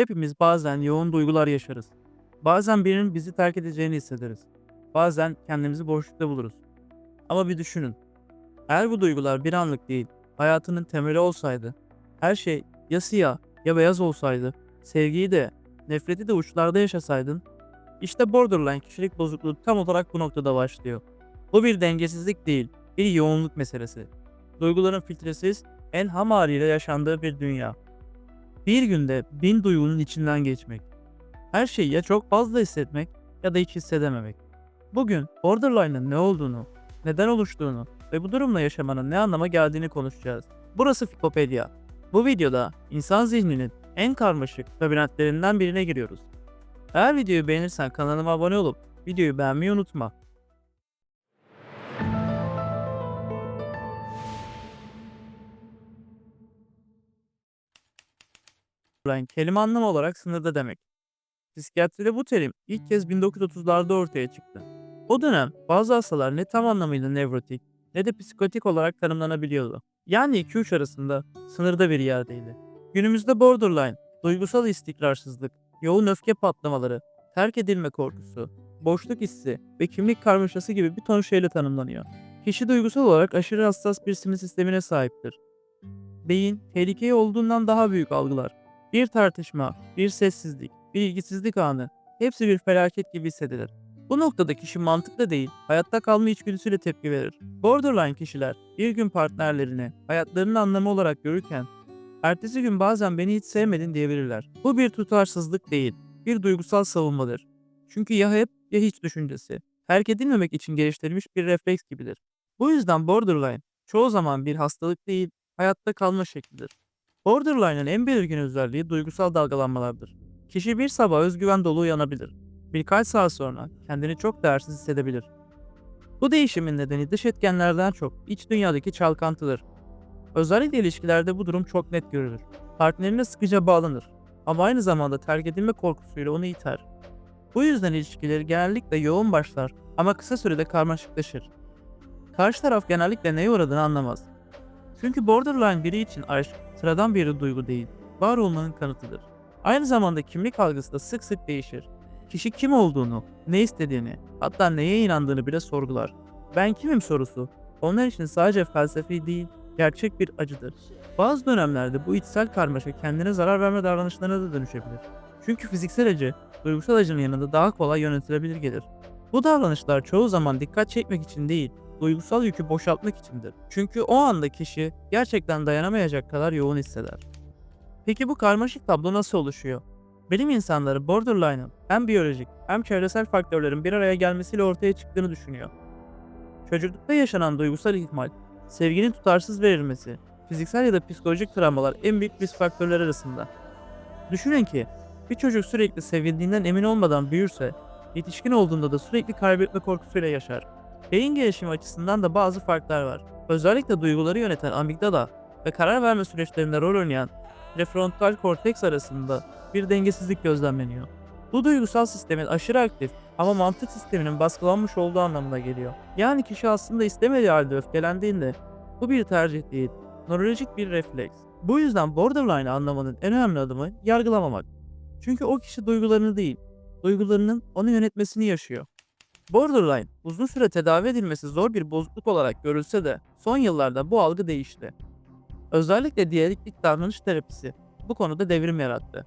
Hepimiz bazen yoğun duygular yaşarız. Bazen birinin bizi terk edeceğini hissederiz. Bazen kendimizi boşlukta buluruz. Ama bir düşünün. Eğer bu duygular bir anlık değil, hayatının temeli olsaydı, her şey ya siyah ya beyaz olsaydı, sevgiyi de, nefreti de uçlarda yaşasaydın, işte borderline kişilik bozukluğu tam olarak bu noktada başlıyor. Bu bir dengesizlik değil, bir yoğunluk meselesi. Duyguların filtresiz, en ham haliyle yaşandığı bir dünya. Bir günde bin duygunun içinden geçmek. Her şeyi ya çok fazla hissetmek ya da hiç hissedememek. Bugün borderline'ın ne olduğunu, neden oluştuğunu ve bu durumla yaşamanın ne anlama geldiğini konuşacağız. Burası Fikopedia. Bu videoda insan zihninin en karmaşık labirentlerinden birine giriyoruz. Eğer videoyu beğenirsen kanalıma abone olup videoyu beğenmeyi unutma. Borderline kelime anlamı olarak sınırda demek. Psikiyatride bu terim ilk kez 1930'larda ortaya çıktı. O dönem bazı hastalar ne tam anlamıyla nevrotik ne de psikotik olarak tanımlanabiliyordu. Yani 2-3 arasında sınırda bir yerdeydi. Günümüzde borderline, duygusal istikrarsızlık, yoğun öfke patlamaları, terk edilme korkusu, boşluk hissi ve kimlik karmaşası gibi bir ton şeyle tanımlanıyor. Kişi duygusal olarak aşırı hassas bir sinir sistemine sahiptir. Beyin, tehlikeyi olduğundan daha büyük algılar. Bir tartışma, bir sessizlik, bir ilgisizlik anı, hepsi bir felaket gibi hissedilir. Bu noktada kişi mantıklı değil, hayatta kalma içgüdüsüyle tepki verir. Borderline kişiler bir gün partnerlerini hayatlarının anlamı olarak görürken, ertesi gün bazen beni hiç sevmedin diyebilirler. Bu bir tutarsızlık değil, bir duygusal savunmadır. Çünkü ya hep ya hiç düşüncesi. Terk edilmemek için geliştirilmiş bir refleks gibidir. Bu yüzden borderline çoğu zaman bir hastalık değil, hayatta kalma şeklidir. Borderline'ın en belirgin özelliği duygusal dalgalanmalardır. Kişi bir sabah özgüven dolu uyanabilir. Birkaç saat sonra kendini çok değersiz hissedebilir. Bu değişimin nedeni dış etkenlerden çok iç dünyadaki çalkantıdır. Özellikle ilişkilerde bu durum çok net görülür. Partnerine sıkıca bağlanır ama aynı zamanda terk edilme korkusuyla onu iter. Bu yüzden ilişkileri genellikle yoğun başlar ama kısa sürede karmaşıklaşır. Karşı taraf genellikle neye uğradığını anlamaz. Çünkü borderline biri için aşk sıradan bir duygu değil, var olmanın kanıtıdır. Aynı zamanda kimlik algısı da sık sık değişir. Kişi kim olduğunu, ne istediğini, hatta neye inandığını bile sorgular. Ben kimim sorusu, onlar için sadece felsefi değil, gerçek bir acıdır. Bazı dönemlerde bu içsel karmaşa kendine zarar verme davranışlarına da dönüşebilir. Çünkü fiziksel acı, duygusal acının yanında daha kolay yönetilebilir gelir. Bu davranışlar çoğu zaman dikkat çekmek için değil, duygusal yükü boşaltmak içindir. Çünkü o anda kişi gerçekten dayanamayacak kadar yoğun hisseder. Peki bu karmaşık tablo nasıl oluşuyor? Bilim insanları borderline'ın hem biyolojik hem çevresel faktörlerin bir araya gelmesiyle ortaya çıktığını düşünüyor. Çocuklukta yaşanan duygusal ihmal, sevginin tutarsız verilmesi, fiziksel ya da psikolojik travmalar en büyük risk faktörleri arasında. Düşünün ki bir çocuk sürekli sevildiğinden emin olmadan büyürse, yetişkin olduğunda da sürekli kaybetme korkusuyla yaşar. Beyin gelişimi açısından da bazı farklar var. Özellikle duyguları yöneten amigdala ve karar verme süreçlerinde rol oynayan prefrontal korteks arasında bir dengesizlik gözlemleniyor. Bu duygusal sistemin aşırı aktif ama mantık sisteminin baskılanmış olduğu anlamına geliyor. Yani kişi aslında istemediği halde öfkelendiğinde bu bir tercih değil, nörolojik bir refleks. Bu yüzden borderline anlamanın en önemli adımı yargılamamak. Çünkü o kişi duygularını değil, duygularının onu yönetmesini yaşıyor. Borderline uzun süre tedavi edilmesi zor bir bozukluk olarak görülse de son yıllarda bu algı değişti. Özellikle diyalektik davranış terapisi bu konuda devrim yarattı.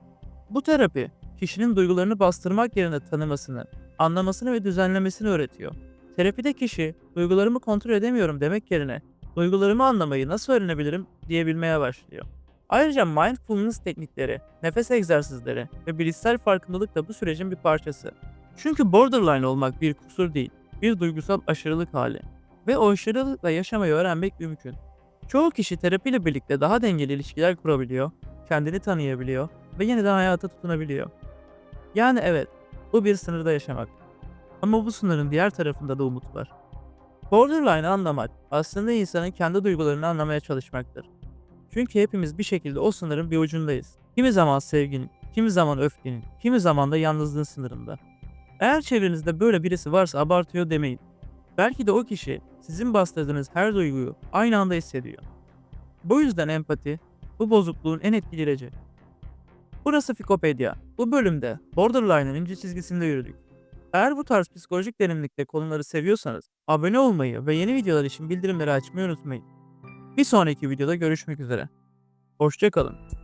Bu terapi kişinin duygularını bastırmak yerine tanımasını, anlamasını ve düzenlemesini öğretiyor. Terapide kişi duygularımı kontrol edemiyorum demek yerine duygularımı anlamayı nasıl öğrenebilirim diyebilmeye başlıyor. Ayrıca mindfulness teknikleri, nefes egzersizleri ve bilişsel farkındalık da bu sürecin bir parçası. Çünkü borderline olmak bir kusur değil, bir duygusal aşırılık hali. Ve o aşırılıkla yaşamayı öğrenmek mümkün. Çoğu kişi terapiyle birlikte daha dengeli ilişkiler kurabiliyor, kendini tanıyabiliyor ve yeniden hayata tutunabiliyor. Yani evet, bu bir sınırda yaşamak. Ama bu sınırın diğer tarafında da umut var. Borderline'ı anlamak aslında insanın kendi duygularını anlamaya çalışmaktır. Çünkü hepimiz bir şekilde o sınırın bir ucundayız. Kimi zaman sevginin, kimi zaman öfkenin, kimi zaman da yalnızlığın sınırında. Eğer çevrenizde böyle birisi varsa abartıyor demeyin. Belki de o kişi sizin bastırdığınız her duyguyu aynı anda hissediyor. Bu yüzden empati bu bozukluğun en etkili ilacı. Burası Fikopedia. Bu bölümde Borderline'ın ince çizgisinde yürüdük. Eğer bu tarz psikolojik derinlikte konuları seviyorsanız abone olmayı ve yeni videolar için bildirimleri açmayı unutmayın. Bir sonraki videoda görüşmek üzere. Hoşçakalın.